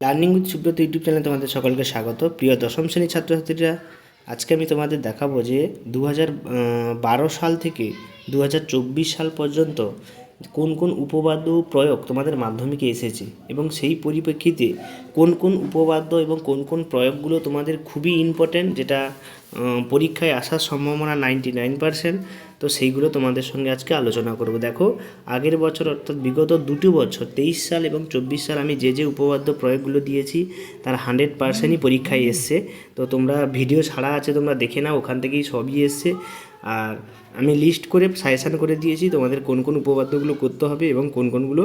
Learning with Subrata YouTube চ্যানেলে তোমাদের সকলকে স্বাগত। প্রিয় দশম শ্রেণির ছাত্রছাত্রীরা, আজকে আমি তোমাদের দেখাবো যে দু বারো সাল থেকে দু হাজার চব্বিশ সাল পর্যন্ত কোন কোন উপবাদ্য প্রয়োগ তোমাদের মাধ্যমিকে এসেছে এবং সেই পরিপ্রেক্ষিতে কোন কোন উপবাদ্য এবং কোন কোন প্রয়োগগুলো তোমাদের খুবই ইম্পর্ট্যান্ট যেটা পরীক্ষায় আসার সম্ভাবনা নাইনটি নাইন পার্সেন্ট তো সেইগুলো তোমাদের সঙ্গে আজকে আলোচনা করব। দেখো, আগের বছর অর্থাৎ বিগত দুটো বছর, তেইশ সাল এবং চব্বিশ সাল আমি যে যে উপবাদ্য প্রয়োগগুলো দিয়েছি, তার হান্ড্রেড পার্সেন্টই পরীক্ষায় এসছে। তো তোমরা ভিডিও ছাড়া আছে, তোমরা দেখে নাও, ওখান থেকেই সবই এসছে। আর আমি লিস্ট করে সাজেশান করে দিয়েছি তোমাদের কোন কোন উপবাদ্যগুলো করতে হবে এবং কোন কোনগুলো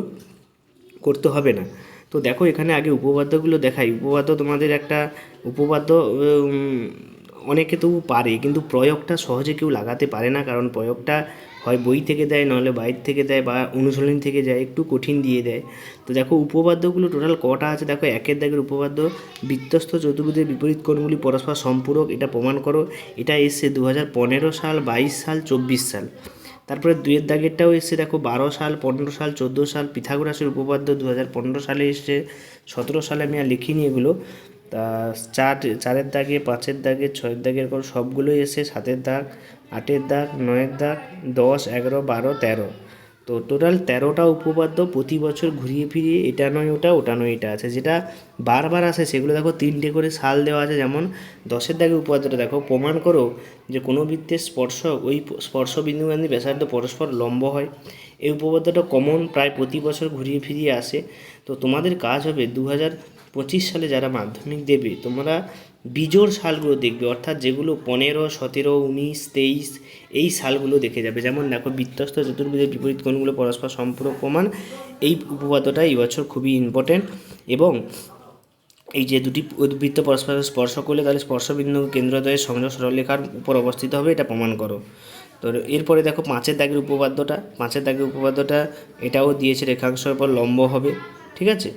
করতে হবে না। তো দেখো এখানে আগে উপপাদ্যগুলো দেখাই। উপপাদ্য তোমাদের একটা, উপপাদ্য অনেকে তবু পারে, কিন্তু প্রয়োগটা সহজে কেউ লাগাতে পারে না, কারণ প্রয়োগটা হয় বই থেকে দেয়, নাহলে বাইর থেকে দেয় বা অনুশীলন থেকে যায়, একটু কঠিন দিয়ে দেয়। তো দেখো, উপপাদ্যগুলো টোটাল কটা আছে? দেখো, একের দাগের উপপাদ্য বৃত্তস্থ চতুর্ভুজের বিপরীত কোণগুলি পরস্পর সম্পূরক, এটা প্রমাণ করো, এটা এসছে দু পনেরো সাল, বাইশ সাল, চব্বিশ সাল। তারপরে দুইয়ের দাগেরটাও এসছে, দেখো, বারো সাল, পনেরো সাল, চোদ্দ সাল, পিথাগোরাসের উপপাদ্য দু হাজার পনেরো সালে এসছে, সতেরো সালে আমি আর লিখিনি এগুলো। তা চার, চারের দাগে, পাঁচের দাগে, ছয়ের দাগের পর সবগুলোই এসে সাতের দাগ, আটের দাগ, নয়ের দাগ, দশ, এগারো, বারো, তেরো। তো টোটাল তেরোটা উপপাদ্য প্রতি বছর ঘুরিয়ে ফিরিয়ে এটা নয়, ওটা ওটা নয়, এটা আছে। যেটা বারবার আসে, সেগুলো দেখো তিনটে করে সাল দেওয়া আছে। যেমন দশের দাগে উপপাদ্যটা দেখো, প্রমাণ করো যে কোনো বৃত্তের স্পর্শ, ওই স্পর্শ বিন্দুগান্ধী ব্যাসার্ধ পরস্পর লম্ব হয়। এই উপপাদ্যটা কমন প্রায় প্রতি বছর ঘুরিয়ে ফিরিয়ে আসে। তো তোমাদের কাজ হবে দু পঁচিশ সালে যারা মাধ্যমিক দেবে, তোমরা বিজোড় সালগুলো দেখবে। অর্থাৎ যেগুলো পনেরো, সতেরো, উনিশ, তেইশ, এই সালগুলো দেখে যাবে। যেমন দেখো বৃত্তস্থ চতুর্ভুজের বিপরীত কোণগুলো পরস্পর সম্পূর্ণ প্রমাণ। এই উপপাদ্যটা এই বছর খুবই ইম্পর্টেন্ট এবং এই যে দুটি উদ্বৃত্ত পরস্পর স্পর্শ করলে তাহলে স্পর্শবিন্দু কেন্দ্রদ্বয়ের সংযোগ সরলরেখার উপর অবস্থিত হবে, এটা প্রমাণ করো। তো এরপরে দেখো পাঁচের দাগের উপপাদ্যটা, পাঁচের দাগের উপপাদ্যটা, এটাও দিয়েছে রেখাংশের উপর লম্ব হবে, ঠিক আছে?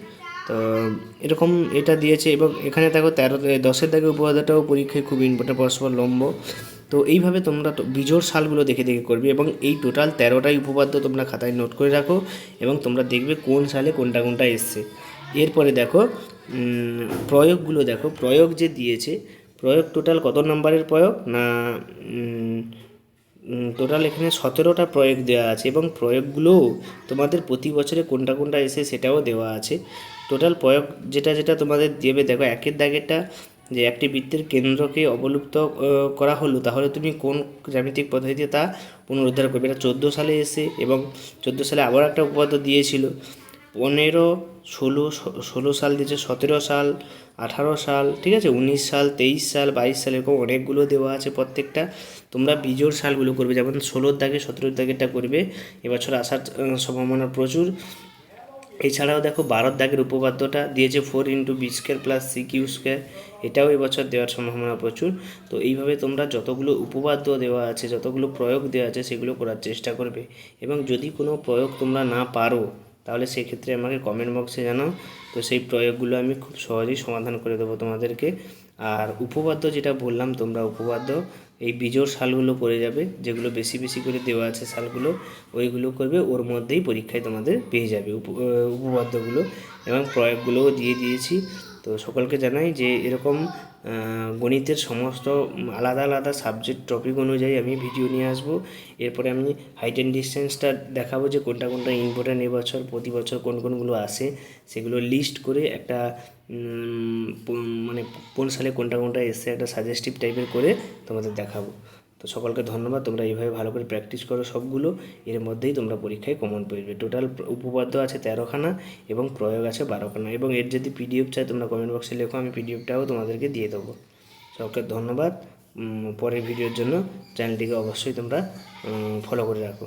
তো এরকম এটা দিয়েছে এবং এখানে দেখো তেরো দশের দাগের উপপাদ্যটাও পরীক্ষায় খুব ইম্পর্টেন্ট পরস্পর লম্ব। তো এইভাবে তোমরা বিজোড় সালগুলো দেখে দেখে করবে এবং এই টোটাল তেরোটাই উপপাদ্য তোমরা খাতায় নোট করে রাখো এবং তোমরা দেখবে কোন সালে কোনটা কোনটা এসছে। এরপরে দেখো প্রয়োগগুলো দেখো, প্রয়োগ যে দিয়েছে, প্রয়োগ টোটাল কত নম্বরের প্রয়োগ? না টোটাল এখানে সতেরোটা প্রয়োগ দেওয়া আছে এবং প্রয়োগগুলোও তোমাদের প্রতি বছরে কোনটা কোনটা এসে সেটাও দেওয়া আছে। টোটাল প্রয়োগ যেটা যেটা তোমাদের দেবে, দেখো একের দাগেরটা যে একটি বৃত্তের কেন্দ্রকে অবলুপ্ত করা হলো, তাহলে তুমি কোন জ্যামিতিক পদ্ধতিতে তা পুনরুদ্ধার করবে? এটা চোদ্দ সালে এসে এবং চোদ্দ সালে আবার একটা উপপাদ্য দিয়েছিল। পনেরো, ষোলো ষোলো সাল দিয়েছে, সতেরো সাল, আঠারো সাল, ঠিক আছে? উনিশ সাল, তেইশ সাল, বাইশ সাল, এরকম অনেকগুলো দেওয়া আছে প্রত্যেকটা। তোমরা বিজোড় সালগুলো করবে, যেমন ষোলোর দাগে, সতেরোর দাগেরটা করবে। এবছর আসার সম্ভাবনা প্রচুর। এছাড়াও দেখো, বারোর দাগের উপপাদ্যটা দিয়েছে four into B square plus C Q square. এটাও এবছর দেওয়ার সম্ভাবনা প্রচুর। তো এইভাবে তোমরা যতগুলো উপপাদ্য দেওয়া আছে, যতগুলো প্রয়োগ দেওয়া আছে, সেগুলো করার চেষ্টা করবে। এবং যদি কোনো প্রয়োগ তোমরা না পারো তাহলে সেক্ষেত্রে আমাকে কমেন্ট বক্সে জানাও। তো সেই প্রয়োগগুলো আমি খুব সহজেই সমাধান করে দেবো তোমাদেরকে। আর উপপাদ্য যেটা বললাম তোমরা উপপাদ্য এই বিজোড় সালগুলো করে যাবে যেগুলো বেশি বেশি করে দেওয়া আছে সালগুলো ওইগুলো করবে ওর মধ্যেই পরীক্ষায় তোমাদের পেয়ে যাবে উপ- আহ, উপপাদ্যগুলো। এবং প্রয়োগগুলোও দিয়ে দিয়েছি। তো সকলকে জানাই যে এরকম গণিতের সমস্ত আলাদা আলাদা সাবজেক্ট টপিক অনুযায়ী আমি ভিডিও নিয়ে আসব। এরপরে আমি হাইট অ্যান্ড ডিস্টেন্সটা দেখাবো যে কোনটা কোনটা ইম্পর্ট্যান্ট এবছর, প্রতি বছর কোন কোনগুলো আসে, সেগুলো লিস্ট করে একটা মানে কোন সালে কোনটা কোনটা এসে একটা সাজেস্টিভ টাইপের করে তোমাদের দেখাবো। তো সকলকে ধন্যবাদ, তোমরা এইভাবে ভালো করে প্র্যাকটিস করো সবগুলো, এর মধ্যেই তোমরা পরীক্ষায় কমন পেয়ে টোটাল উপপাদ্য আছে তেরোখানা এবং প্রয়োগ আছে বারোখানা এবং এর যদি পিডিএফ চাই তোমরা কমেন্ট বক্সে লেখো, আমি পিডিএফটাও তোমাদেরকে দিয়ে দেবো। সকলকে ধন্যবাদ পরের ভিডিওর জন্য চ্যানেলটিকে অবশ্যই তোমরা ফলো করে রাখো।